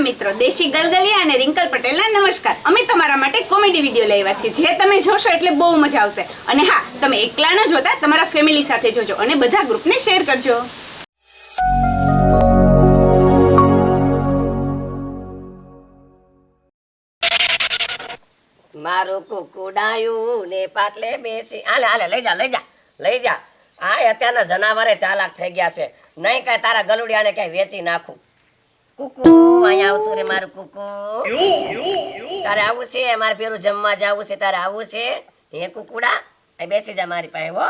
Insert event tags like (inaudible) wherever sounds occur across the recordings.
મિત્રો, દેશી ગલગલિયા અને રિંકલ પટેલના નમસ્કાર. અમે તમારા માટે કોમેડી વીડિયો લઈ આવ્યા છીએ. જે તમે જોશો એટલે બહુ મજા આવશે. અને હા, તમે એકલા ન જોતા તમારા ફેમિલી સાથે જોજો અને બધા ગ્રુપને શેર કરજો. મારું કુકુડાયું ને પાતલે બેસી. આલે આલે લઈ જા લઈ જા લઈ જા. આ અત્યારના જનાવરે ચાલાક થઈ ગયા છે. નહીં કાંઈ તારા ગલુડિયાને કઈ વેચી નાખું. કુકુ, અહીંયા આવતું રે મારું કુકુ. તારે આવું છે, મારે પેલું જમવા જવું છે, તારે આવું છે. હે કુકુડા એ બેસી જા મારી પાસે, હો.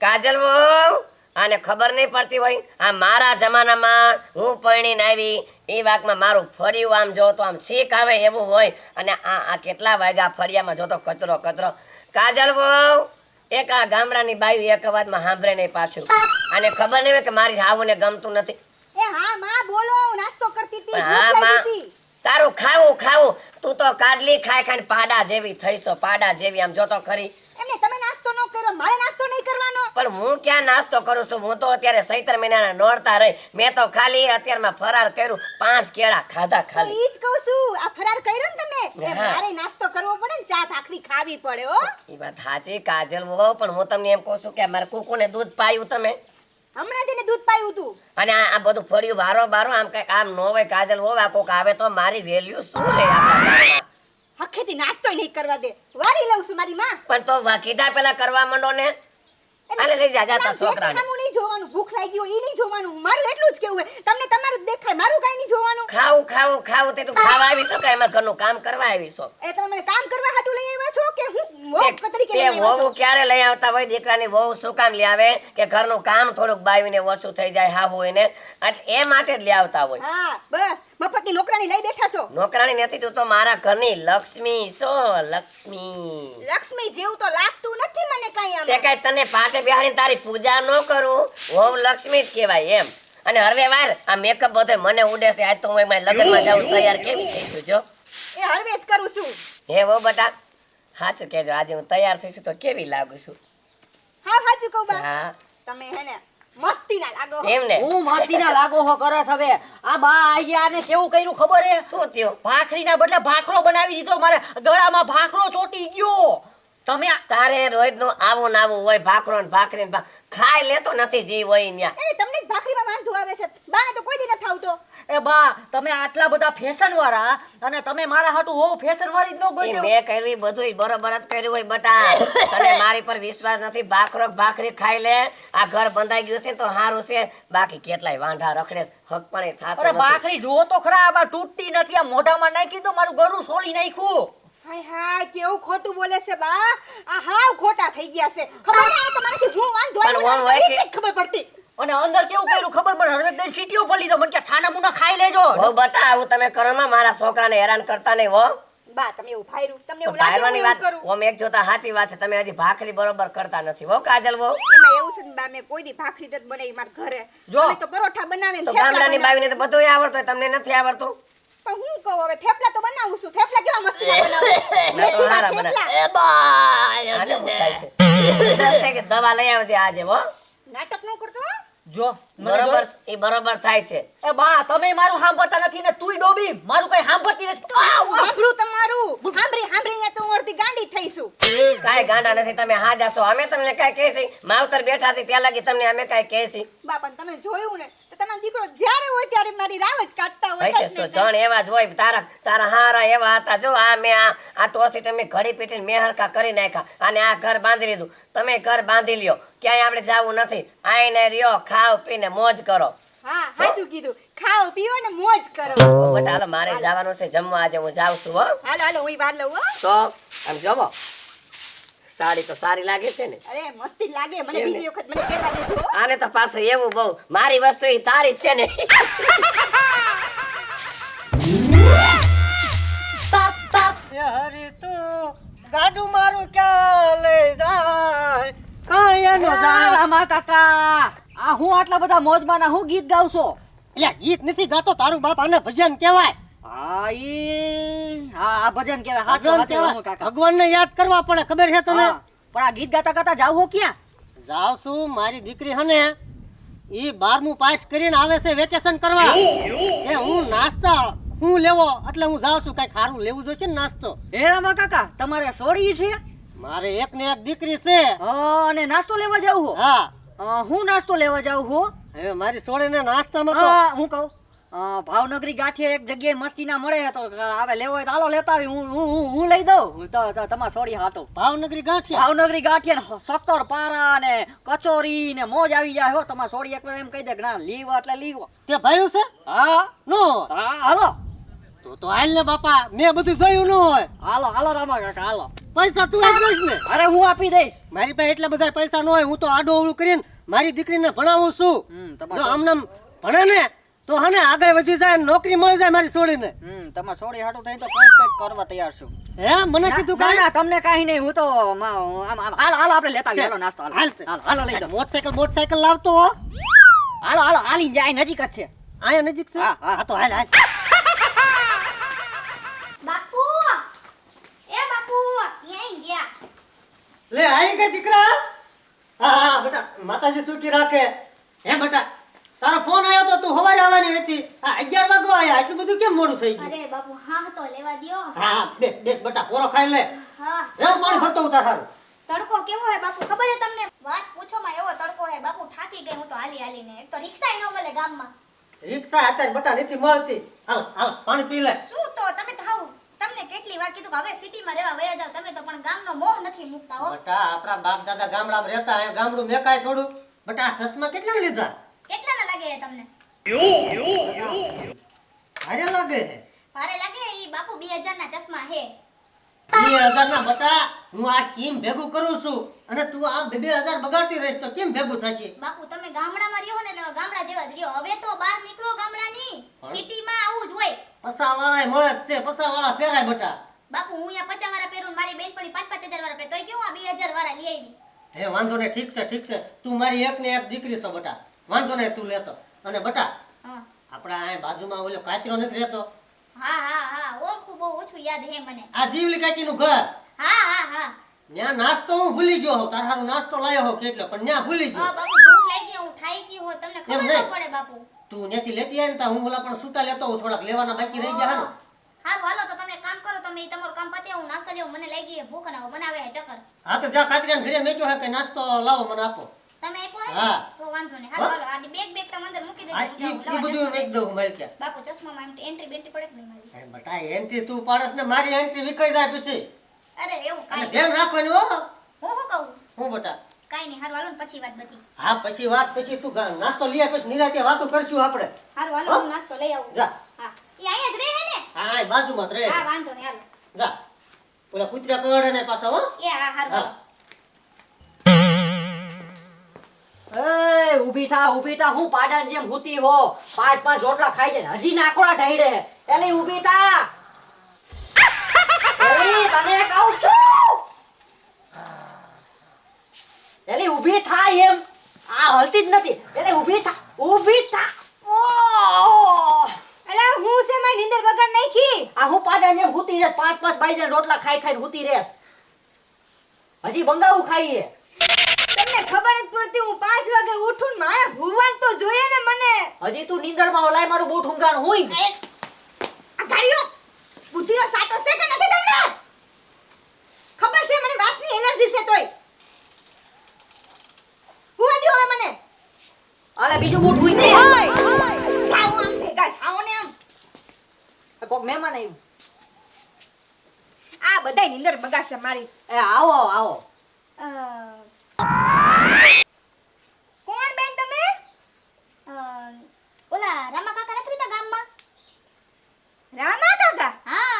કાજલ વહુ, આને ખબર નહીં પડતી હોય, આ મારા જમાનામાં હું પરણીને આવી, એ વાકમાં મારું ફર્યું આમ જો તો આમ શીખ આવે એવું હોય, અને આ આ કેટલા વાગ્યા ફરિયામાં જોતો કચરો કચરો. કાજલ વહુ, એક આ ગામડાની બાયું એક અવાજમાં સાંભળે નહીં પાછું. અને ખબર નહીં હોય કે મારી હાવુને ગમતું નથી. એ હા માં બોલો નાસ્તો કરતી હતી હા ભૂખમાં તારું ખાવું ખાવું. તું તો કાદલી ખાય ખાઈને પાડા જેવી થઈશો પાડા જેવી આમ જોતો ખરી. એમને તમે નાસ્તો ન કર્યો મારે નાસ્તો નહીં કરવાનો. પણ હું ક્યાં નાસ્તો કરું છું? હું તો અત્યારે સૈતર મહિનાના નોરતા રહી. મેં તો ખાલી અત્યારમાં ફરાર કર્યું પાંચ કેળા ખાધા ખાલી. ઈ જ કહું છું આ ફરાર કર્યો ને તમે મારે નાસ્તો કરવો પડે ને ચા ભાખરી ખાવી પડે હો. ઈ વાત સાચી કાજલ હો પણ હું તમને એમ કહું છું કે મારે કુકુને દૂધ પાયું તમે. હમણાં તેને દૂધ પાયું હતું. અને આ બધું ફળ્યું બારો બારો આમ કઈ આમ ન હોય કાજલ હોય આ કોક આવે તો મારી વેલ્યુ શું લે આપણા હખેથી નાસ્તો નહીં કરવા દે. વારી લઉં છું મારી માં. પણ તો કીધા પેલા કરવા માંડો ને. અને લઈ જા જા છોકરાને. નહીં જોવાનું ભૂખ લાગી હોય એ નહીં જોવાનું. મારું એટલું જ કેવું હોય. તમને તમારું દેખાય મારું કાંઈ નહીં જોવાનું. ખાવું ખાવું ખાવું તે તું ખાવા આવી છો કે એમાં ઘરનું કામ કરવા આવી છો એ તમે મને કામ કરવા હાટુ લઈ આવ્યા છો કે હું મોક તરીકે લઈ આવ્યા છો? વહુ ક્યારે લઈ આવતા હોય દીકરાની વહુ શું કામ લઈ આવે કે ઘરનું કામ થોડુંક બાવીને ઓછું થઈ જાય હા હોય ને એ માટે જ લઈ આવતા હોય. હા બસ. મફતની નોકરાની લઈ બેઠા છો? નોકરાણી નથી તું તો મારા ઘરની લક્ષ્મી છો લક્ષ્મી. લક્ષ્મી જેવું તો લાગતું નથી મને કઈ તે કઈ તને પાટે બેહાડીને તારી પૂજા ન કરું? વહુ લક્ષ્મી જ કહેવાય એમ. અને હરવે વાર આ મેકઅપ બધે મને ઉડે છે. આજ તો હું એમાં લગ્નમાં જાઉં તૈયાર કેવી થઈ છું જો. એ હળવે જ કરું છું. હે વહુ બટા સાચું કહેજો. આજે હું તૈયાર થઈશું તો કેવી લાગુ છું? હા સાચું કહું બા. હા. તમે હે ને મસ્તી ના લાગો એમ ને? હું માસીના લાગો હો કરસ હવે. આ બા આઈ આને કેવું કર્યું ખબર હે? શું થયું? ભાખરીના બદલે ભાખરો બનાવી દીધો. મારે ગળામાં ભાખરો ચોટી ગયો. તમે તારે રોજનું આવું નાવું હોય ભાખરો ને ભાખરી ને ખાઈ લેતો નથી જી હોય ન્યા. એને તમને ભાખરીમાં વાંધો આવે છે. બાને તો કોઈ દી નથી આવતો. એ બા તમે આટલા બધા ફેશન વાળા અને તમે મારા હાટુ હોવ ફેશન વાળી જ ન ગોઈ મે કર્યું બધું બરોબર જ કર્યું હોય બટા. તને (laughs) મારી પર વિશ્વાસ નથી. ભાખરો ભાખરી ખાઈ લે. આ ઘર બંધાઈ ગયું છે તો હારું છે. બાકી કેટલાય વાંઢા રખડે હક પણ અરે થાતું નથી. ભાખરી જુઓ તો ખરા આ બા તૂટતી નથી. આ મોઢામાં નાખી તો મારું ગળું સોળી નાખ્યું. હાય હાય કેવું ખોટું બોલે છે બા? આ હાવ ખોટા થઈ ગયા છે. ખબર નહીં તો હું વાંધો આવ્યો જ ખબર પડતી. અને અંદર કેવું કર્યું ખબર પણ હવે દઈ સીટીઓ પડી દો મને કે છાના મુના ખાઈ લેજો. હો આવું તમે કરો માં. મારા છોકરાને હેરાન કરતા નહીં હો. બા તમે એવું ફાયરું તમને એવું લાગે હું વાત કરું? ઓમ એક જોતા સાચી વાત છે. તમે હજી ભાખરી બરોબર કરતા નથી હો કાજલ બહુ. એમાં એવું છે ને બા મેં કોઈ દી ભાખરી નથી બનાવી મારા ઘરે. જો. તો પરોઠા બનાવે તો ગામડાની બાવીને તો બધું આવડતું તમને નથી આવડતું? પણ હું કહું હવે થેપલા તો બનાવું છું. થેપલા કેવા મસ્તીના બનાવું (laughs) ના તો મેથીના હારા બના. થેપલા. એ બા આને થાય છે. કે દવા લઈ આવજે આજે હો? નાટક ન કરતો જો બરોબર એ બરોબર થાય છે. એ બા તમે મારું સાંભળતા નથી ને તુંય ડોબી. મારું કઈ સાંભળતી નથી. આ વાપરું તમારું. સાંભળી સાંભળીને તો અડધી ગાંડી થઈશું કાંઈ ગાંડા નથી તમે હા જાશો. અમે તમને કાંઈ કહેશી. માવતર બેઠા છે ત્યાં લાગી તમને અમે કઈ કહેશી. બાપા તમે જોયું ને? તો દીકરો જ્યારે હોય ત્યારે મારી રાવ જ કાઢતા હોય છે તો જણ એવા જ હોય. તારા તારા હારા એવા હતા. જો આ મેં આ આ ટોસી તમે ઘડી પીટીને મેં હલકા કરી નાખ્યા. અને આ ઘર બાંધી લીધું. તમે ઘર બાંધી લ્યો. ક્યાંય આપણે જવું નથી. આઈને રહ્યો ખાવ પીને મોજ કરો. હા સાચું કીધું. ખાઓ પીઓ ને મોજ કરો. હાલો મારે જવાનું છે. જમવા આજે હું જાઉં છું હો. હાલો હાલો હું વાર લઉં હો. તો આમ જોવો સાડી તો સારી લાગે છે ને. અરે મસ્તી લાગે. મને બીજી વખત મને કહેવા દેજો. આને તો પાછો એવું બહુ મારી વસ્તુ એ તારી જ છે ને. હરી તું ગાડું મારું ક્યાં લઈ જાય? જાય રામા કાકા. આ હું આટલા બધા મોજમાં ના હું ગીત ગાવ છો? એટલે ગીત નથી ગાતો તારું બાપ આને ભજન કહેવાય. હા ઈ હા આ ભજન કેવાય કહેવાય. કાકા. ભગવાનને યાદ કરવા પડે ખબર છે તને? પણ આ ગીત ગાતા ગાતા જાવ હો ક્યાં? જાવ છું મારી દીકરી હને ઈ બારમું પાસ કરીને આવે છે વેકેશન કરવા. હું નાસ્તા હું લેવો એટલે હું જાઉં છું કઈ ખારું લેવું જોઈશે ને નાસ્તો. હેરામાં કાકા તમારે સોડી છે? મારે એક ને એક દીકરી છે. અને નાસ્તો લેવા જાવ હો? હા. હું નાસ્તો લેવા જાઉં હો? હવે મારી સોળીને નાસ્તામાં તો હું કહું. ભાવનગરી ગાંઠિયા એક જગ્યાએ મસ્તી ના મળે તો આપણે લેવો હોય તો હાલો લેતા આવી હું હું હું- હું લઈ દઉં. તો તમારા સોડી હાટો. ભાવનગરી ગાંઠિયા? ભાવનગરી ગાંઠિયા ને શક્કર પારા ને કચોરી ને મોજ આવી જાય હો. તમારે સોડી એક એમ કહી દે કે ના લીવો એટલે લીવો. તે ભાઈ છે? હા. નો હા હાલો. તો તો હાલ ને બાપા મેં બધું જોયું ન હોય. હાલો હાલો રામા કાકા હાલો. પૈસા તું આપી દઈશ ને? અરે હું આપી દઈશ. મારી પાસે એટલા બધા પૈસા ન હોય હું તો આડો અવળું કરીને મારી દીકરીને ભણાવું છું. હમ, જો તમારા આમ ભણે ને તો હને આગળ વધી જાય નોકરી મળી જાય મારી છોડીને. હમ તમે સોડી હાટું થઈ તો કંઈક કંઈક કરવા તૈયાર છું. હે મને કીધું ના ના તમને કાંઈ નહીં હું તો આમ આમ હાલ હાલો આપણે લેતા. હાલો નાસ્તો હાલ. હાલ હાલો લઈ જાઓ. મોટરસાયકલ મોટરસાયકલ લાવતો હો. હાલો હાલો હાલી જાય નજીક જ છે. આયા નજીક છે? હા, હા. તો હાલ હાલ. બાપુ એ બાપુ ક્યાં ગયા. લે આઈ ગઈ દીકરા? હા હા બેટા માતાજી ચૂકી રાખે. હે બેટા તારો ફોન આવ્યો તો તું હવારે આવવાની હતી. આ 11 વાગવા આયા. એટલું બધું કેમ મોડું થઈ ગયું? અરે બાપુ હા તો લેવા દ્યો. હા હા બેસ બટા પોરો ખાઈ લે. હા. રે પાણી ભરતો ઉતાર સારું તડકો કેવો હે બાપુ? ખબર હે તમને? વાત પૂછો માં એવો તડકો હે. બાપુ થાકી ગઈ હું તો હાલી હાલીને. એક તો રિક્ષા ન મળે ગામમાં. રિક્ષા અત્યારે બટા નથી મળતી. હાલ હાલ પાણી પી લે. શું તો? તમે થાવ. તમને કેટલી વાર કીધું કે હવે સિટીમાં રહેવા વયા જાવ તમે તો પણ ગામનો મોહ નથી મૂકતા હો. બટા આપણા બાપ દાદા ગામડામાં રહેતા હે. ગામડું મેકાય થોડું. બટા સસમા કેટલા લીધા? લાગે તમને? હારે લાગે ભારે લાગે? ઈ બાપુ 2000 ના ચશ્મા હે 2000 ના બટા હું આ કેમ ભેગું કરું છું? અને તું આ બે બે હજાર બગાડતી રહીશ તો કેમ ભેગું થશે? બાપુ તમે ગામડામાં રહ્યો ને એટલે ગામડા જેવા જ રહ્યો. હવે તો બહાર નીકળો ગામડાની. સિટીમાં આવું જ હોય. પસા વાળા મળે જ છે. પસાવાળા પહેરાય બટા. બાપુ હું અહીંયા પચાસ વાળા પહેરું મારી બેનપણી પાંચ પાંચ હજાર વાળા પહેરે. તોય કેવું આ બે હજાર વાળા લઈ આવી? હે વાંધો ને ઠીક છે ઠીક છે. તું મારી એક ને એક દીકરી છો બટા. વાંધો ને તું લેતો. અને બટા હા. આપણા આ બાજુમાં ઓલો કાચરો નથી રહેતો? હા હા હા ઓળખું બહુ ઓછું યાદ હે મને. આ જીવલી કાકીનું ઘર? હા હા હા. ત્યાં નાસ્તો હું ભૂલી ગયો હોઉં તાર હારું નાસ્તો લાયો હો કેટલો પણ ત્યાં ભૂલી હા ગયો બાપુ ભૂખ લાગી હું થાઈ ગઈ હો તમને ખબર ન પડે બાપુ. તું ત્યાંથી લેતી આવી તા હું ઓલા પણ છૂટા લેતો હોઉં થોડાક લેવાના બાકી રહી ગયા હા હારું હાલો તો તમે કામ કરો તમે તમારું કામ પતે હું નાસ્તો લેવું મને લાગી હે ભૂખ અને બનાવે હે ચક્કર. હા તો જા કાતરિયાને ઘરે મેક્યો હે કે નાસ્તો લાવો મને આપો. તમે આપ્યો હે હા. તો વાંધો નહીં. હાલો હાલો આ બેગ બેગ તમે અંદર મૂકી દેજો. ઈ હું ઈ બધું મેક દઉં મારી ક્યાં પહેરી. બાપુ એન્ટ્રી બેન્ટ્રી પડે કે નહીં મારી? એ બટા એન્ટ્રી તું પાડસ ને મારી એન્ટ્રી વિકાઈ જાય પછી. અરે એવું એટલે ધ્યાન રાખવાનું હો. હું શું કહું? હું બટા? કાંઈ નહીં હારું હાલો ને પછી વાત બધી. હા પછી વાત પછી તું નાસ્તો લઈ આવ પછી નિરાતે વાતો કરશું આપણે. હારું હાલો હું નાસ્તો લઈ આવું. જા. હા. ઈ અહીંયા જ રહે હે ને? હા આ બાજુમાં જ રહે. હા વાંધો નહીં હાલો. જા. ઓલા કૂતરા કરડે ને પાછા હો. એ હા હારું એ થા, ઊભી થા, હું પાડાની જેમ હુતી હો. પાંચ પાંચ રોટલા ખાઈ જાય હજી નાકોડા ઢાઈડે એલી, ઊભી થા. તને કહું છું. એલી, ઊભી થા એમ. આ હલતી જ નથી. એલી, ઊભી થા ઊભી થા. ઓ એટલે હું છે મારી નીંદર બગાડ નાખી? આ હું પાડાની જેમ હુતી રેસ પાંચ પાંચ બાઈ જણ રોટલા ખાઈ ખાઈને હુતી રેસ હજી બંગાવું ખાઈએ. તમને ખબર જ પડતી હું પાંચ વાગે ઉઠું ને મારે હુવાન તો જોઈએ ને મને. હજી તું નીંદરમાં ઓલાય મારું બૂટ ઊંઘાણ હોય આ ગાડીઓ બુદ્ધિનો સાચો છે કે નથી તમને? ખબર છે મને વાસની એલર્જી છે તોય. હું દ્યો હવે મને અલે બીજું બૂટ હોય ઓય! જાય આમ ભેગા જાઓ ને આમ. કોક મહેમાન આવ્યું. આ બધાય નીંદર બગાડશે મારી. એ આવો આવો. અ, કોણ બેન તમે? ઓલા રામા કાકા નથી રહેતા ગામમાં? રામા કાકા? હા.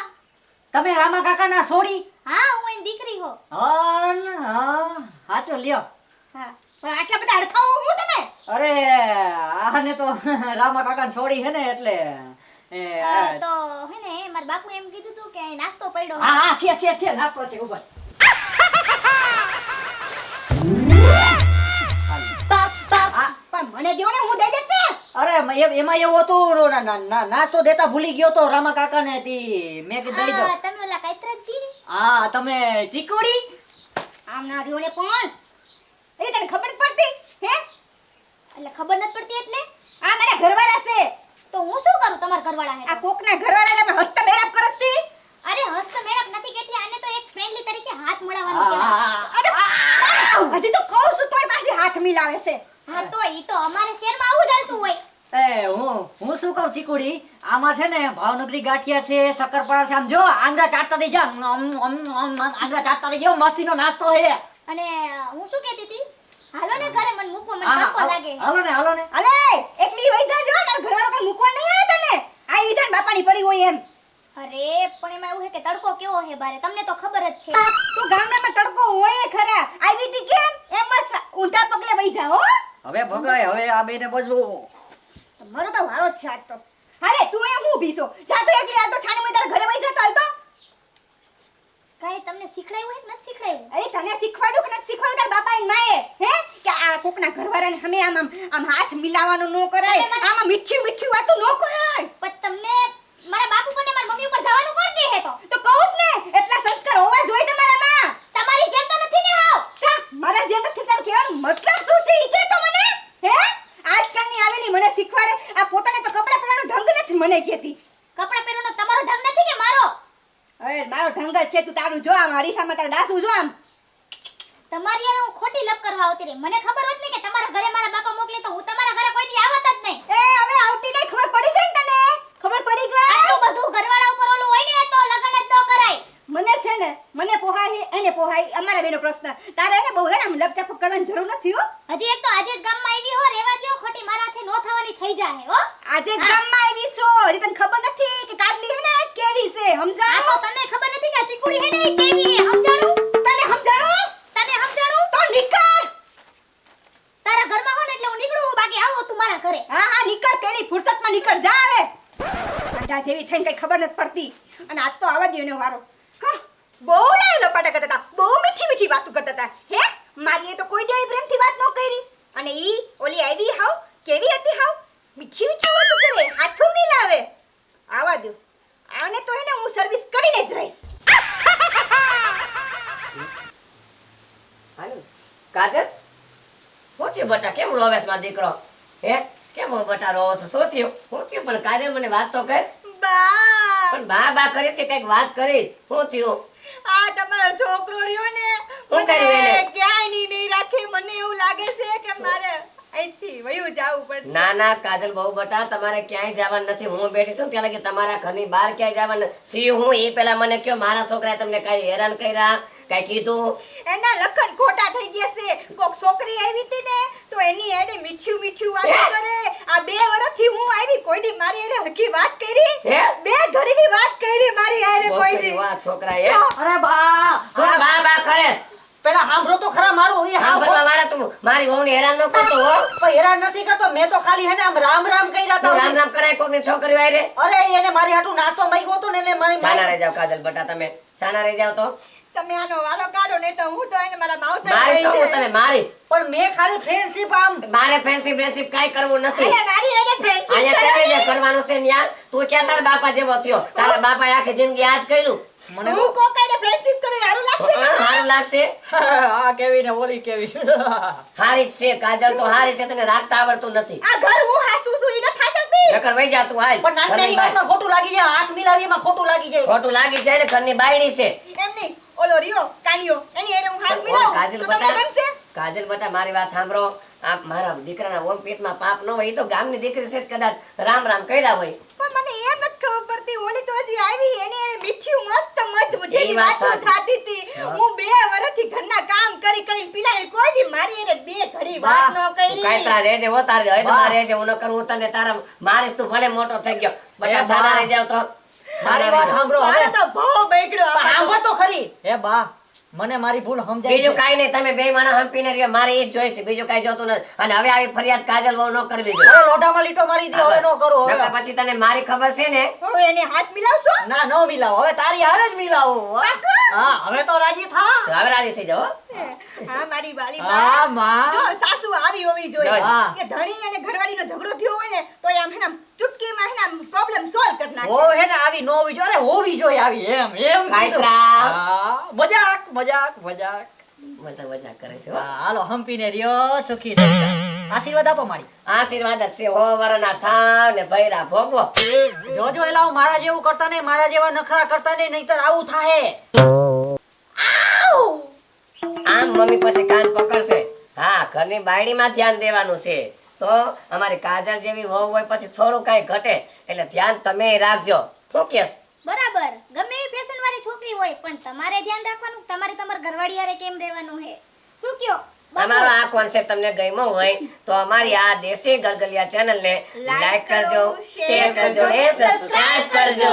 તમે રામા કાકા ના સોડી હા હું એની દીકરી હો. હન, હા હાચો લ્યો. હા પણ આટલા બધા અડખાઓ હું તમે? અરે આને તો (laughs) રામા કાકાની સોડી હે ને એટલે તો હે ને મારા બાપુ એમ કીધું તું કે નાસ્તો પડ્યો હા હા છે છે છે નાસ્તો છે ઉપર પણ મને દ્યો ને હું દઈ દેત ને. અરે એમાં એવું હતું ના- ના- ના- નાસ્તો દેતા ભૂલી ગયો તો રામા કાકાને તી મેં કીધું દઈ દો તમે ઓલા કૈતરજી ને? હા તમે ચીકુડી આમ ના રહ્યો ને પણ. એ તને ખબર પડતી હે? એટલે ખબર નથી પડતી એટલે? આ મારા ઘરવાળા છે. તો હું શું કરું તમારા ઘરવાળા આ હે કોકના ઘરવાળાને અમે હસ્ત મેળાપ કરસતી અરે હસ્ત મેળાપ નથી કેતી આને તો એક ફ્રેન્ડલી તરીકે હાથ આ, મળાવવાનું આ, કહેવાય આ, અરે હજી તો કહું છું તોય પાછી હાથ મિલાવે છે. હા તો ઈ તો અમારે શહેરમાં આવું ચાલતું હોય. એ હું હું શું કહું ચીકુડી? આમાં છે ને ભાવનગરી ગાંઠિયા છે શક્કરપારા છે આમ જો આંગળા ચાટતા થઈ જા આમ, આમ, આમ, આમ, આંગળા ચાટતા થઈ જાઓ મસ્તીનો નાસ્તો છે અને હું શું કહેતી હતી? હાલો ને ઘરે મને મૂકવા મને હા, લાગે. હાલો ને હાલો ને. અલે એકલી વઈ જાજો મારા ઘરવાળો કઈ મૂકવા નહીં આવે તને? આ વિધાન બાપાની પડી હોય એમ. અરે પણ એમાં એવું છે કે તડકો કેવો છે બારે? તમને તો ખબર જ છે. તું ગામડામાં તડકો હોય ખરા. આવી હતી કેમ? એમ જ ઊંધા પગલે વઈ જા હો. હવે ભગાય હવે આ બેને બજવું મારો તો વારો જ છે આજ તો. હાલે તું એ હું ભીસો જા તો એકલી આ તો છાની મેં તારા ઘરે વઈ જા તો હાલ તો. કાંઈ તમને શીખડાયું કે નથી શીખડાયું? અરે તને શીખવાડું કે નથી શીખવાડું? તારા બાપા માએ હે? કે આ કોકના ઘરવાળાને હમે આમ આમ આમ હાથ મિલાવવાનો નો કરાય આમાં મીઠી મીઠી વાતો નો કરાય. પણ તમને મારા બાપુ પર ને મારા મમ્મી ઉપર જવાનું કોણ કહે તો? તો કહું જ ને એટલા સંસ્કાર હોવા જોઈએ તમારામાં. તમારી જેમ તો નથી ને હાવ. મારા જેમ નથી તારું કહેવાનો મતલબ શું છે ઈ કે તો મને હે આજકાલની આવેલી મને શીખવાડે આ પોતાને તો કપડાં પહેરવાનો ઢંગ નથી મને કહેતી કપડાં પહેરવાનો તમારો ઢંગ નથી કે મારો? અરે મારો ઢંગ જ છે તું તારું જો આમ હરીસામાં તારા ડાસું જો આમ. તમારી યાર હું ખોટી લપ કરવા આવતી રહી. મને ખબર હોત ને કે તમારા ઘરે મારા બાપા મોકલે તો હું તમારા ઘરે કોઈ દી આવત જ નહીં. એ હવે આવતી નહીં ખબર પડી ગઈ તને? ખબર પડી ગઈ? આટલું બધું ઘરવાળા ઉપર ઓલું હોય ને તો લગન જ ન કરાય. મને છે ને મને પોહાય એને પોહાય અમારા બેનો પ્રશ્ન. તારે એને બહુ હેરામ લપચાપ કરવાની જરૂર નથી હો. હજી એક તો આજે જ ગામમાં આવી હો રેવા દો ખોટી મારાથી નો થવાની થઈ જાય હો. આજે જ ગામમાં આવી છો હજી તને ખબર નથી કે કાટલી હે ને કેવી છે આ સમજાણો તો તને ખબર નથી ને ને આવો મારા ઘરે. હા હા, નીકળ, પેલી ફુરસતમાં નીકળ, જા હવે. આડા જેવી કઈ ખબર નથી પડતી. અને આજ તો આવા દો વારો. બહુ લાય કરતા હતા. બહુ મીઠી મીઠી વાતો કરતા હતા. હે મારી તો કોઈ દેવી પ્રેમથી વાત ન કરી. અને ઈ ઓલી આવી હાવ કેવી હતી હાવ મીઠી મીઠી વાતો કરે હાથો મિલાવે આવા દો આને તો એને હું સર્વિસ કરીને જ રહીશ હાલો. કાજલ શું થયું બટા કેમ રોવેશમાં દીકરો? હે? કેમ બટા રોવો છો શું થયું? શું થયું? પણ કાજલ મને વાત તો કર. બા! પણ બા બા કરીશ કે કંઈક વાત કરીશ. શું થયું? આ તમારો છોકરો રહ્યો ને મને ક્યાંયની નહીં રાખે મને એવું લાગે છે કે મારે અહીંથી વયું જવું પડશે. ના ના કાજલ બહુ બટા તમારે ક્યાંય જવાનું નથી. હું બેઠી છું ત્યાં લગી તમારા ઘરની બહાર ક્યાંય જવાનું થયું હું એ પેલા મને કયો મારા છોકરાએ તમને કઈ હેરાન કર્યા? કઈ કીધું? એના લખન ખોટા થઈ ગયા છે. કોક છોકરી આવી હતી ને તો એની એડે મીઠું મીઠું વાત કરે. આ બે વર્ષથી હું આવી કોઈ દી મારી એને હરખી વાત કરી? હે? બે ઘડીની વાત કરી મારી આરે કોઈ દી. વાહ એ અરે બા! તું બા બા કરે પેલા સાંભળો તો ખરા મારું એ સાંભળવા વાળા તું મારી વહુને હેરાન ન કરતો હો. પણ હેરાન નથી કરતો. મેં તો ખાલી હે ને આમ રામ રામ કહી રહ્યા રામ રામ કરાય કોકની છોકરી વાય રે અરે એને મારી હાટુ નાસ્તો માંગ્યો હતો ને એટલે મારી સાના રહી જાવ કાજલ બટા તમે સાના રહી જાવ તો. તમે આનો વારો કાઢો નહીં તો હું તો એને મારા માવતર મારી તો હું તને મારીશ? પણ મેં ખાલી ફ્રેન્ડશિપ આમ. મારે ફ્રેન્ડશિપ ફ્રેન્ડશિપ કાઈ કરવું નથી. અરે મારી એને ફ્રેન્ડશિપ અહીંયા કઈ જે કરવાનું છે ન્યા. તું ક્યાં તારા બાપા જેવો થયો? તારા બાપાએ આખી જિંદગી આજ કર્યું? મને હું કોકાઈને ફ્રેન્ડશિપ કરું હારું લાગશે હા, લાગશે. (laughs) હા કેવી ને ઓલી કેવી. (laughs) હારી છે કાજલ તો હારી છે તને રાખતા આવડતું નથી. આ ઘર હું હાસું છું ઈ ન નકર વઈ જા તું હાલ. પણ નાની નાની વાતમાં ખોટું લાગી જાય હાથ મિલાવી એમાં ખોટું લાગી. જાય. ખોટું લાગી જાય ને ઘરની બાયડી છે. ઓલો રિયો કાનિયો એની એને હું હાથ મિલાવું? કાજલ તો તમને બટા ગમશે? કાજલ બટા મારી વાત સાંભળો. આ મારા દીકરાના ઓમ પેટમાં પાપ ન હોય તો ગામની દીકરી છે કદાચ. રામ રામ કર્યા હોય. પણ મને એમ નથી ખબર પડતી ઓલી તો હજી આવી એની એને મીઠી મસ્ત એ જેવી વાત થાતી હતી. હું. બે વર્ષથી ઘરના કામ કરી કરીને પીલાને કોઈ દી મારી એને બે ઘડી વાત ન કરી. કાઈ તારે રહેજે હો તારે. હદમાં વાહ. રહેજે હું ન કરું તને તારા મારે તું ભલે મોટો થઈ ગયો. વાહ. સારા રહી જાવ તો. મારી વાત સાંભળો. હવે. તો બહુ બગડ્યો સાંભળ તો ખરી. હે બા મને મારી ભૂલ સમજાય બીજું કાઈ નહીં તમે બે માણસ હંપીને રહ્યો મારે એ જ જોઈશે બીજું કાઈ જોતું નથી. અને હવે આવી ફરિયાદ કાજલ બહુ ન કરવી જોઈએ. અરે લોટામાં લીટો મારી દે હવે નો કરો હવે. પછી તને મારી ખબર છે ને? હવે એને હાથ મિલાવશો? ના નો મિલાવો. હવે તારી હાર જ મિલાવો. હા હવે તો રાજી થા. હવે રાજી થઈ જાઓ હો. મારી વાલી હા માં. જો સાસુ આવી હોવી જોઈએ. કે ધણી અને ઘરવાળીનો ઝઘડો થયો હોય ને તો આમ હેના ચૂટકીમાં હેના પ્રોબ્લેમ સોલ્વ કરી નાખે. ઓ હેના આવી નો હોવી જોઈએ. અરે હોવી જોઈએ આવી એમ એમ. હા મજાક મજાક મજાક. બધા મજાક કરે છે હાલો હંપીને રહ્યો સુખી સંસાર. આશીર્વાદ આપો મારી. આશીર્વાદ છે હો વરના થાવ ને ભૈરા ભોગવો. જોજો એલા મારા જેવું કરતા નહીં મારા જેવા નખરા કરતા નહીં નહીતર આવું થાહે. ઘરની બાયડીમાં ધ્યાન દેવાનું છે. તો અમારી કાજલ જેવી વહુ હોય પછી થોડું કાંઈ ઘટે એટલે ધ્યાન તમે રાખજો. શું કેસ બરાબર. ગમે એવી ફેશન વાળી છોકરી હોય પણ તમારે ધ્યાન રાખવાનું તમારે તમારા ઘરવાળી હારે કેમ રહેવાનું હે? શું કયો? અમારો આ કોન્સેપ્ટ તમને ગમ્યો હોય તો અમારી આ દેશી ગલગલિયા ચેનલને લાઈક કરજો શેર કરજો અને સબસ્ક્રાઇબ કરજો.